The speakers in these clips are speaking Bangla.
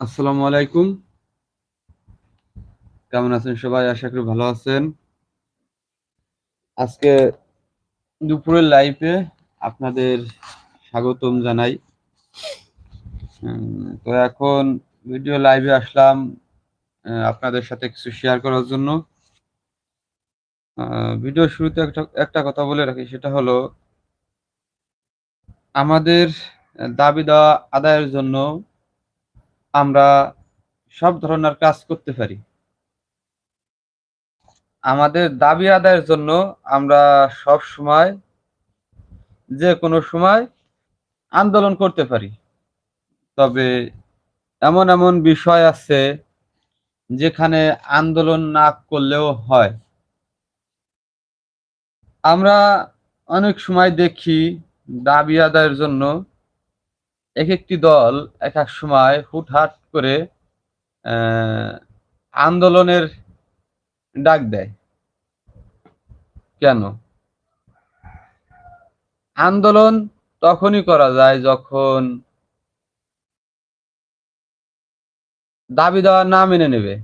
আসসালামু আলাইকুম। কেমন আছেন সবাই? আশা করি ভালো আছেন। আজকে দুপুরের লাইভে আপনাদের স্বাগতম জানাই। তো এখন ভিডিও লাইভে আসলাম আপনাদের সাথে কিছু শেয়ার করার জন্য। ভিডিও শুরুতে একটা একটা কথা বলে রাখি, সেটা হলো, আমাদের দাবি দেওয়া আদায়ের জন্য আমরা সব ধরনের কাজ করতে পারি। আমাদের দাবি আদায়ের জন্য আমরা সব সময়, যে কোনো সময় আন্দোলন করতে পারি। তবে এমন এমন বিষয় আছে যেখানে আন্দোলন না করলেও হয়। আমরা অনেক সময় দেখি দাবি আদায়ের জন্য এক একটি দল এক এক সময় হুটহাট করে আন্দোলনের ডাক দেয়। কেন? আন্দোলন তখনই করা যায় যখন দাবি দেওয়া না মেনে নেবে।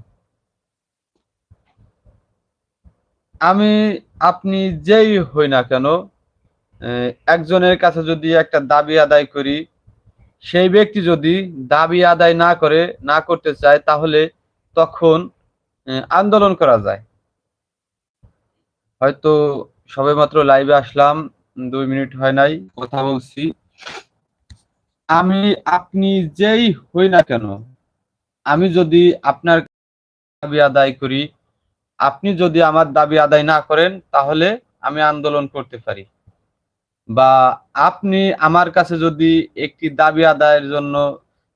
আমি, আপনি যেই হই না কেন একজনের কাছে যদি একটা দাবি আদায় করি সেই ব্যক্তি যদি দাবি আদায় না করে না করতে চায় তাহলে তখন আন্দোলন করা যায়। হয়তো সবেমাত্র লাইভে আসলাম দুই মিনিট হয় নাই। কথা বলছি। আমি আপনি যেই হই না কেন আমি যদি আপনার দাবি আদায় করি আপনি যদি আমার দাবি আদায় না করেন তাহলে আমি আন্দোলন করতে পারি। বা আপনি আমার কাছে যদি একটি দাবি আদায়ের জন্য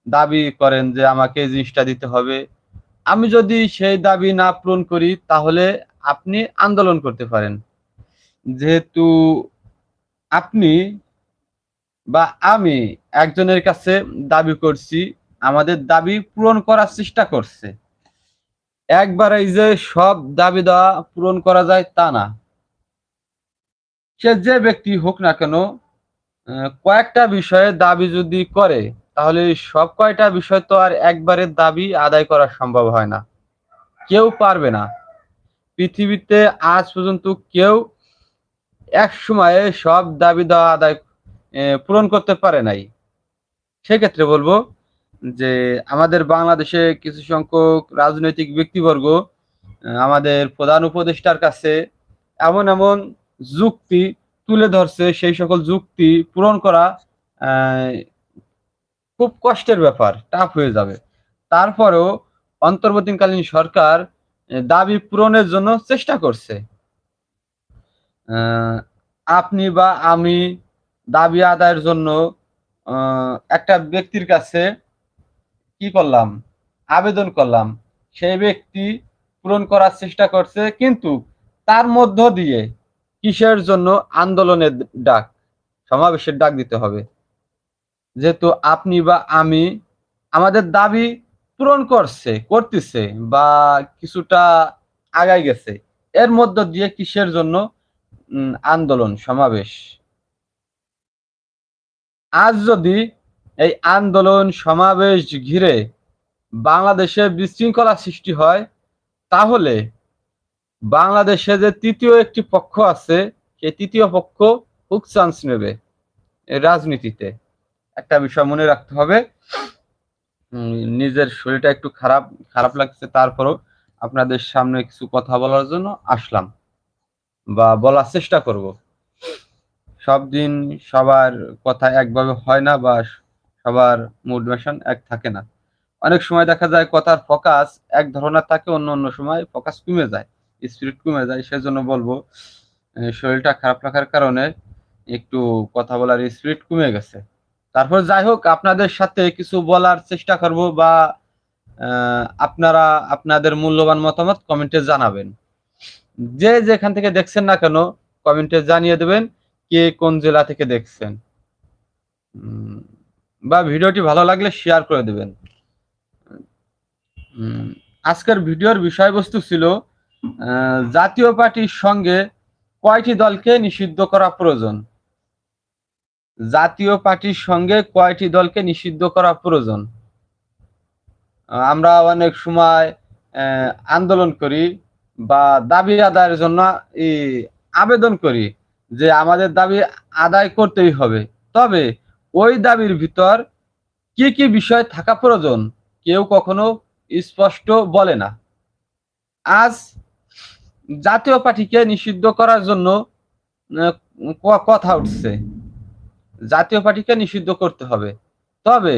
দাবি করেন যে আমাকে জিনিসটা দিতে হবে, আমি যদি সেই দাবি না পূরণ করি তাহলে আপনি আন্দোলন করতে পারেন। যেহেতু আপনি বা আমি একজনের কাছে দাবি করছি, আমাদের দাবি পূরণ করার চেষ্টা করছে। একবারে যে সব দাবি দেওয়া পূরণ করা যায় তা না। সে যে ব্যক্তি হোক না কেন কয়েকটা বিষয়ে দাবি যদি করে, তাহলে সব কয়টা বিষয় তো আর একবারে দাবি আদায় করা সম্ভব হয় না। কেউ পারবে না। পৃথিবীতে আজ পর্যন্ত কেউ এক সময়ে সব দাবি দেওয়া আদায় পূরণ করতে পারে নাই। সেক্ষেত্রে বলব যে, আমাদের বাংলাদেশে কিছু সংখ্যক রাজনৈতিক ব্যক্তিবর্গ আমাদের প্রধান উপদেষ্টার কাছে এমন এমন যুক্তি তুলে ধরছে, সেই সকল যুক্তি পূরণ করা খুব কষ্টের ব্যাপার টাফ হয়ে যাবে। তারপরেও অন্তর্বর্তীকালীন সরকার দাবি পূরণের জন্য চেষ্টা করছে। আপনি বা আমি দাবি আদায়ের জন্য একটা ব্যক্তির কাছে কি করলাম? আবেদন করলাম। সেই ব্যক্তি পূরণ করার চেষ্টা করছে, কিন্তু তার মধ্য দিয়ে কিসের জন্য আন্দোলনের ডাক? সমাবেশের ডাক দিতে হবে। যেহেতু আপনি বা আমি আমাদের দাবি পূরণ করছে, করতেছে বা কিছুটা আগাই গেছে, এর মধ্য দিয়ে কিসের জন্য আন্দোলন, সমাবেশ? আজ যদি এই আন্দোলন, সমাবেশ ঘিরে বাংলাদেশে বিশৃঙ্খলা সৃষ্টি হয়, তাহলে বাংলাদেশে যে তৃতীয় একটি পক্ষ আছে, সেই তৃতীয় পক্ষ হুক চান্স নেবে রাজনীতিতে। একটা বিষয় মনে রাখতে হবে নিজের শরীরটা একটু খারাপ খারাপ লাগছে, তারপরও আপনাদের সামনে কিছু কথা বলার জন্য আসলাম বা বলার চেষ্টা করব। সব দিন সবার কথা একভাবে হয় না বা সবার মোটিভেশন এক থাকে না। অনেক সময় দেখা যায় কথার ফোকাস এক ধরনের থাকে, অন্য অন্য সময় ফোকাস কমে যায়। স্পিরিট কমে যায়, সেজন্য বলব শরীরটা খারাপ রাখার কারণে একটু কথা বলার স্পিরিট কমে গেছে। তারপর যাই হোক, আপনাদের সাথে কিছু বলার চেষ্টা করব বা আপনারা আপনাদের মূল্যবান মতামত কমেন্টে জানাবেন। যে যেখান থেকে দেখছেন না কেন, কমেন্টে জানিয়ে দেবেন কে কোন জেলা থেকে দেখছেন। বা ভিডিওটি ভালো লাগলে শেয়ার করে দেবেন। আজকের ভিডিওর বিষয়বস্তু ছিল জাতীয় পার্টির সঙ্গে কয়টি দলকে নিষিদ্ধ করা প্রয়োজন? জাতীয় পার্টির সঙ্গে কয়টি দলকে নিষিদ্ধ করা প্রয়োজন? আমরা অনেক সময় আন্দোলন করি বা দাবি আদায়ের জন্য আবেদন করি যে আমাদের দাবি আদায় করতেই হবে। তবে ওই দাবির ভিতর কি কি বিষয় থাকা প্রয়োজন, কেউ কখনো স্পষ্ট বলে না। আজ জাতীয় পার্টিকে নিষিদ্ধ করার জন্য কথা উঠছে। জাতীয় পার্টিকে নিষিদ্ধ করতে হবে। তবে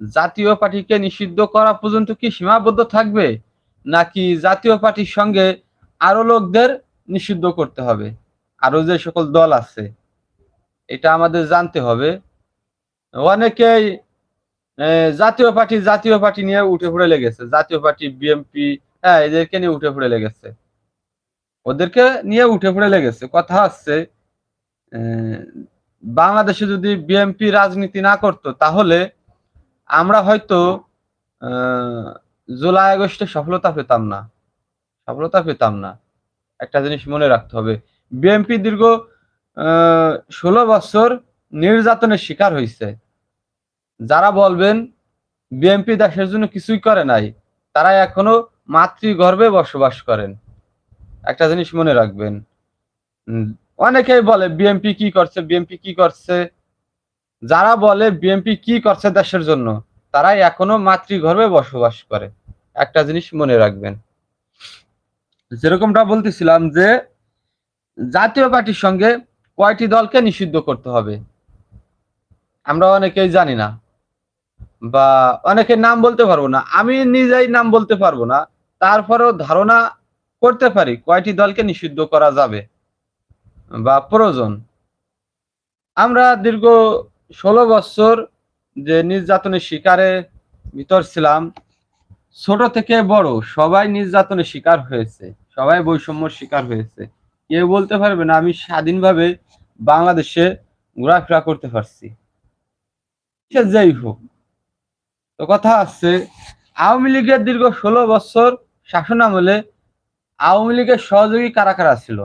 জাতীয় পার্টিকে নিষিদ্ধ করা পর্যন্ত কি সীমাবদ্ধ থাকবে? নাকি জাতীয় পার্টির সঙ্গে আরও লোকদের নিষিদ্ধ করতে হবে? আরও যে সকল দল আছে, এটা আমাদের জানতে হবে। অনেকেই জাতীয় পার্টি জাতীয় পার্টি নিয়ে উঠে পড়ে লেগেছে। জাতীয় পার্টি, বিএমপি হ্যাঁ এদেরকে নিয়ে উঠে পড়ে লেগেছে। ওদেরকে নিয়ে উঠে পড়ে লেগেছে। কথা হচ্ছে বাংলাদেশে যদি বিএমপি রাজনীতি না করতো, তাহলে আমরা হয়তো জুলাই, আগস্টে সফলতা পেতাম না। সফলতা পেতাম না। একটা জিনিস মনে রাখতে হবে বিএনপি দীর্ঘ ষোলো বছর নির্যাতনের শিকার হয়েছে যারা বলবেন বিএনপি দেশের জন্য কিছুই করে নাই, তারা এখনও মাতৃগর্ভে বসবাস করেন। একটা জিনিস মনে রাখবেন অনেকেই বলে বিএনপি কি করছে বিএনপি কি করছে? যারা বলে বিএনপি কি করছে দেশের জন্য, তারাই এখনও মাতৃগর্ভে বসবাস করে। একটা জিনিস মনে রাখবেন। যেরকমটা বলতেছিলাম যে, জাতীয় পার্টির সঙ্গে কয়টি দলকে নিষিদ্ধ করতে হবে? আমরা অনেকেই জানি না, বা অনেকের নাম বলতে পারব না। আমি নিজেই নাম বলতে পারব না। তারপরেও ধারণা করতে পারি, কয়টি দলকে নিষিদ্ধ করা যাবে? বা প্রয়োজন? আমরা দীর্ঘ ষোলো বছর যে নির্যাতনের শিকারে ভিতর ছিলাম, ছোট থেকে বড় সবাই নির্যাতনের শিকার হয়েছে, সবাই বৈষম্যর শিকার হয়েছে। কেউ বলতে পারবে না, আমি স্বাধীনভাবে বাংলাদেশে ঘোরাফেরা করতে পারছি। সে যেই হোক। তো কথা আছে, আওয়ামী লীগের দীর্ঘ ষোলো বছর শাসন আমলে আওয়ামী লীগের সহযোগী কারা কারা ছিল?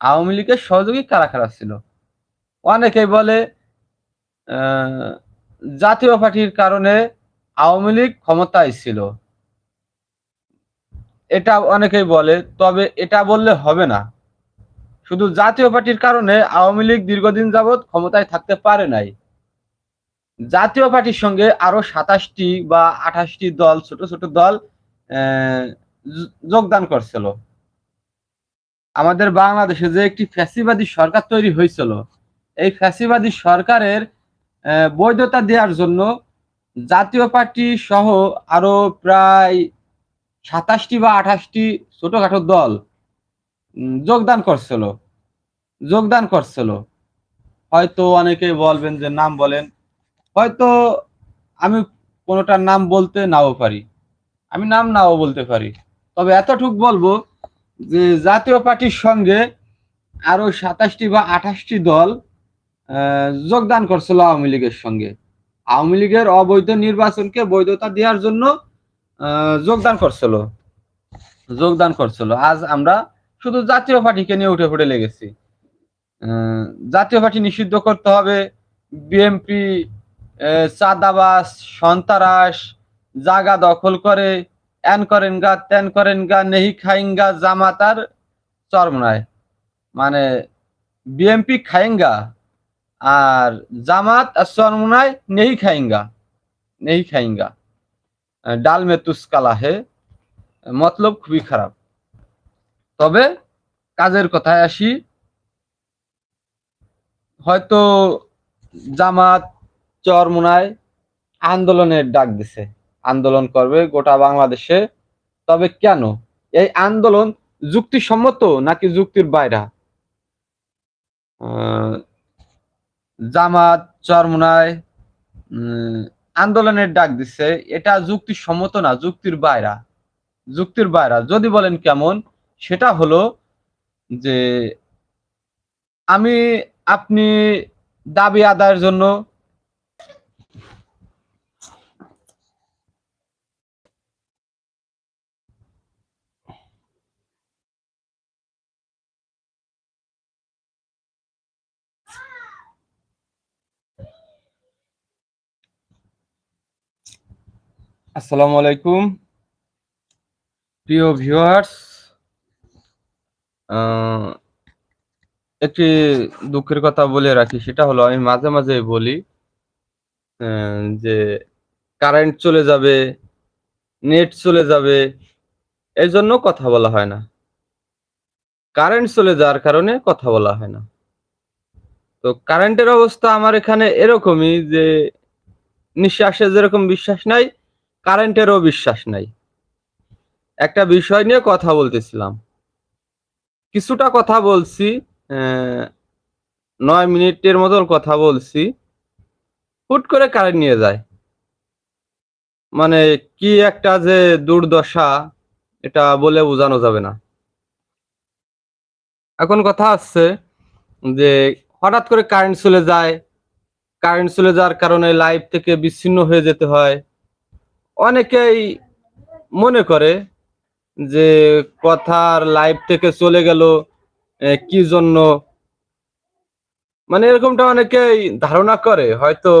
আওয়ামী লীগের সহযোগী কারা কারা ছিল? অনেকেই বলে জাতীয় পার্টির কারণে আওয়ামী লীগ ক্ষমতায় ছিল। এটা অনেকেই বলে, তবে এটা বললে হবে না। শুধু জাতীয় পার্টির কারণে আওয়ামী লীগ দীর্ঘদিন যাবৎ ক্ষমতায় থাকতে পারে নাই। জাতীয় পার্টির সঙ্গে আরও সাতাশটি বা আঠাশটি দল, ছোট ছোট দল যোগদান করছিল। আমাদের বাংলাদেশে যে একটি ফ্যাসিবাদী সরকার তৈরি হয়েছিল, এই ফ্যাসিবাদী সরকারের বৈধতা দেওয়ার জন্য জাতীয় পার্টি সহ আরও প্রায় সাতাশটি বা আঠাশটি ছোটখাটো দল যোগদান করছিল। যোগদান করছিল। হয়তো অনেকে বলবেন যে নাম বলেন, হয়তো আমি কোনোটার নাম বলতে নাও পারি। আমি নাম নাও বলতে পারি। তবে এতটুক বলব যে জাতীয় পার্টির সঙ্গে আরও সাতাশটি বা আঠাশটি দল যোগদান করছিল আওয়ামী লীগের সঙ্গে। আওয়ামী লীগের অবৈধ নির্বাচনকে বৈধতা দেওয়ার জন্য যোগদান করছিল। যোগদান করছিল। আজ আমরা শুধু জাতীয় পার্টিকে নিয়ে উঠে পড়ে লেগেছি। জাতীয় পার্টি নিষিদ্ধ করতে হবে। বিএমপি চাঁদাবাস সন্তারাস জাগা দখল করে এন করেন গা তেন করেন গা, নেহি খাইঙ্গা জামাতার চরমনায় মানে বিএমপি খাইঙ্গা আর জামাত আর চরমনায় নেহি খাইঙ্গা নেহি খাইঙ্গা ডাল মে তুস্কালা হে, মতলব খুবই খারাপ। তবে কাজের কথায় আসি, হয়তো জামাত চরমুনায় আন্দোলনের ডাক দিছে। আন্দোলন করবে গোটা বাংলাদেশে। তবে কেন? এই আন্দোলন যুক্তিসম্মত নাকি যুক্তির বাইরা? জামাত চরমুনায় আন্দোলনের ডাক দিছে। এটা যুক্তিসম্মত না, যুক্তির বাইরা। যুক্তির বাইরা। যদি বলেন কেমন, সেটা হলো যে, আমি, আপনি দাবি আদায়ের জন্য আসসালামু আলাইকুম। প্রিয় ভিউয়ার্স একটি দুঃখের কথা বলে রাখি, সেটা হলো আমি মাঝে মাঝে বলি যে কারেন্ট চলে যাবে নেট চলে যাবে এই জন্য কথা বলা হয় না। কারেন্ট চলে যাওয়ার কারণে কথা বলা হয় না। তো কারেন্টের অবস্থা আমার এখানে এরকমই যে নিঃশ্বাসে যেরকম বিশ্বাস নাই কারেন্টেরও বিশ্বাস নাই। একটা বিষয় নিয়ে কথা বলতেছিলাম। কিছুটা কথা বলছি নয় মিনিটের মতন কথা বলছি, হুট করে কারেন্ট নিয়ে যায়। মানে কি একটা যে দুর্দশা, এটা বলে বোঝানো যাবে না। এখন কথা হচ্ছে যে, হঠাৎ করে কারেন্ট চলে যায়। কারেন্ট চলে যাওয়ার কারণে লাইভ থেকে বিচ্ছিন্ন হয়ে যেতে হয়। অনেকেই মনে করে যে কথার লাইভ থেকে চলে গেল কি জন্য? মানে এরকমটা অনেকেই ধারণা করে, হয়তো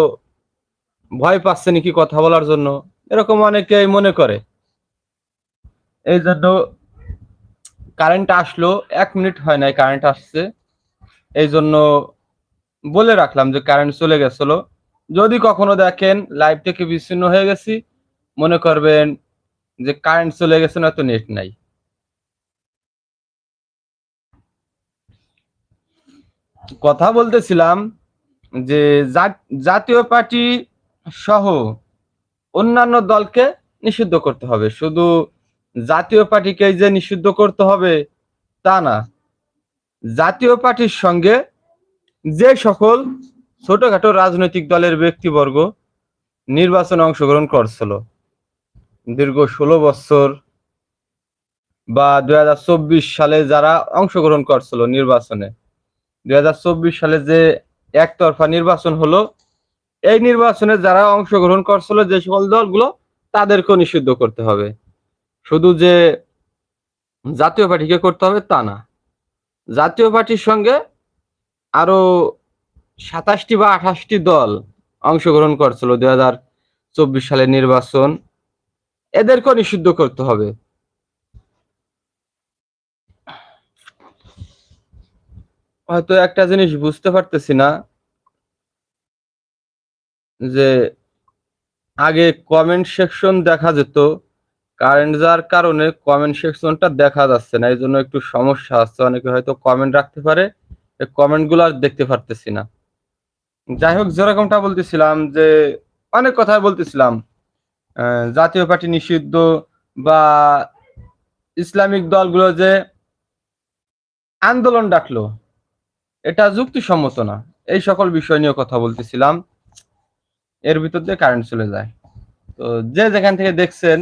ভয় পাচ্ছে নাকি কথা বলার জন্য। এরকম অনেকেই মনে করে। এই জন্য কারেন্ট আসলো, এক মিনিট হয় নাই কারেন্ট আসছে। এই জন্য বলে রাখলাম যে কারেন্ট চলে গেছিল। যদি কখনো দেখেন লাইভ থেকে বিচ্ছিন্ন হয়ে গেছি। মনে করবেন যে কারেন্ট চলে গেছে না তো নেট নাই। কথা বলতেছিলাম যে জাতীয় পার্টি সহ অন্যান্য দলকে নিষিদ্ধ করতে হবে। শুধু জাতীয় পার্টিকে যে নিষিদ্ধ করতে হবে, তা না। জাতীয় পার্টির সঙ্গে যে সকল ছোটখাটো রাজনৈতিক দলের ব্যক্তিবর্গ নির্বাচনে অংশগ্রহণ করছিল। দীর্ঘ ষোলো বছর বা দু হাজার চব্বিশ সালে যারা অংশগ্রহণ করছিল নির্বাচনে, দুই হাজার চব্বিশ সালে যে একতরফা নির্বাচন হলো, এই নির্বাচনে যারা অংশগ্রহণ করছিল যে সকল দলগুলো তাদেরকেও নিষিদ্ধ করতে হবে। শুধু যে জাতীয় পার্টিকে করতে হবে তা না, জাতীয় পার্টির সঙ্গে আরও সাতাশটি বা আঠাশটি দল অংশগ্রহণ করছিল দুই হাজার চব্বিশ সালের নির্বাচন। এদেরকেও নিষিদ্ধ করতে হবে। হয়তো একটা জিনিস বুঝতে পারতেছি না, যে আগে কমেন্ট সেকশন দেখা যেত কারেন্ট যার কারণে কমেন্ট সেকশনটা দেখা যাচ্ছে না, এই জন্য একটু সমস্যা আছে, অনেকে হয়তো কমেন্ট রাখতে পারে এই কমেন্টগুলো আর দেখতে পারতেছি না। যাই হোক, যেরকমটা বলতেছিলাম যে, অনেক কথা বলতেছিলাম। জাতীয় পার্টি নিষিদ্ধ বা ইসলামিক দলগুলো যে আন্দোলন ডাকলো, এটা যুক্তিসম্মত না। এই সকল বিষয় নিয়ে কথা বলতেছিলাম। এর ভিতর দিয়ে কারেন্ট চলে যায়। তো যে যেখান থেকে দেখছেন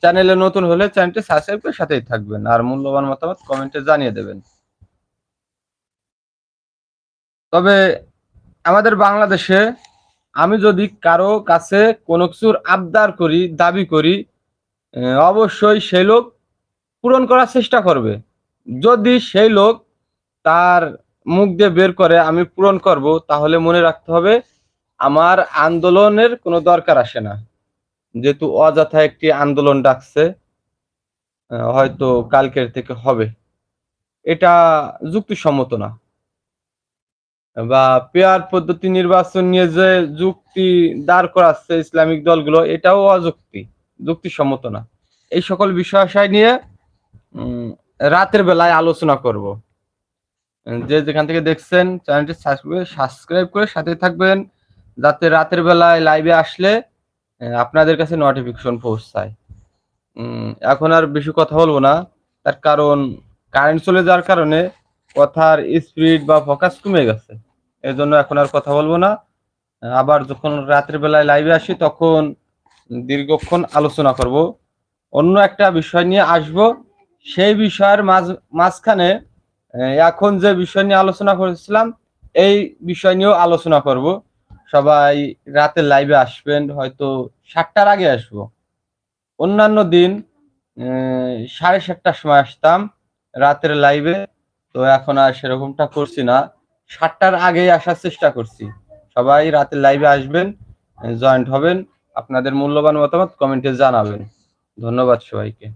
চ্যানেলে নতুন হলে চ্যানেলটি সাবস্ক্রাইব করে সাথেই থাকবেন। আর মূল্যবান মতামত কমেন্টে জানিয়ে দেবেন। তবে আমাদের বাংলাদেশে আমি যদি কারও কাছে কোনো কিছুর আবদার করি, দাবি করি অবশ্যই সেই লোক পূরণ করার চেষ্টা করবে। যদি সেই লোক তার মুখ দিয়ে বের করে, আমি পূরণ করব তাহলে মনে রাখতে হবে আমার আন্দোলনের কোনো দরকার আসে না। যেহেতু অযথা একটি আন্দোলন ডাকছে হয়তো কালকের থেকে হবে। এটা যুক্তিসম্মত না। বা পেয়ার পদ্ধতি নির্বাচন নিয়ে যে যুক্তি দাঁড় করাচ্ছে ইসলামিক দলগুলো, এটাও অযুক্তি, যুক্তিসম্মত না। এই সকল বিষয় নিয়ে রাতের বেলায় আলোচনা করব। যে যেখান থেকে দেখছেন, চ্যানেলটি সাবস্ক্রাইব করে সাথে থাকবেন, যাতে রাতের বেলায় লাইভে আসলে আপনাদের কাছে নোটিফিকেশন পৌঁছায়। এখন আর বেশি কথা বলব না, তার কারণ কারেন্ট চলে যাওয়ার কারণে কথার স্পিড বা ফোকাস কমে গেছে। এই জন্য এখন আর কথা বলব না। আবার যখন রাতের বেলায় লাইভে আসি, তখন দীর্ঘক্ষণ আলোচনা করব। অন্য একটা বিষয় নিয়ে আসব। সেই বিষয়ের মাঝ, মাঝখানে এখন যে বিষয় নিয়ে আলোচনা করেছিলাম, এই বিষয় নিয়েও আলোচনা করব। সবাই রাতে লাইভে আসবেন, হয়তো সাতটার আগে আসব। অন্যান্য দিন সাড়ে সাতটার সময় আসতাম, রাতের লাইভে তো এখন আর সেরকমটা করছি না। সাতটার আগেই আসার চেষ্টা করছি। সবাই রাতে লাইভে আসবেন জয়েন্ট হবেন, আপনাদের মূল্যবান মতামত কমেন্টে জানাবেন। ধন্যবাদ সবাইকে।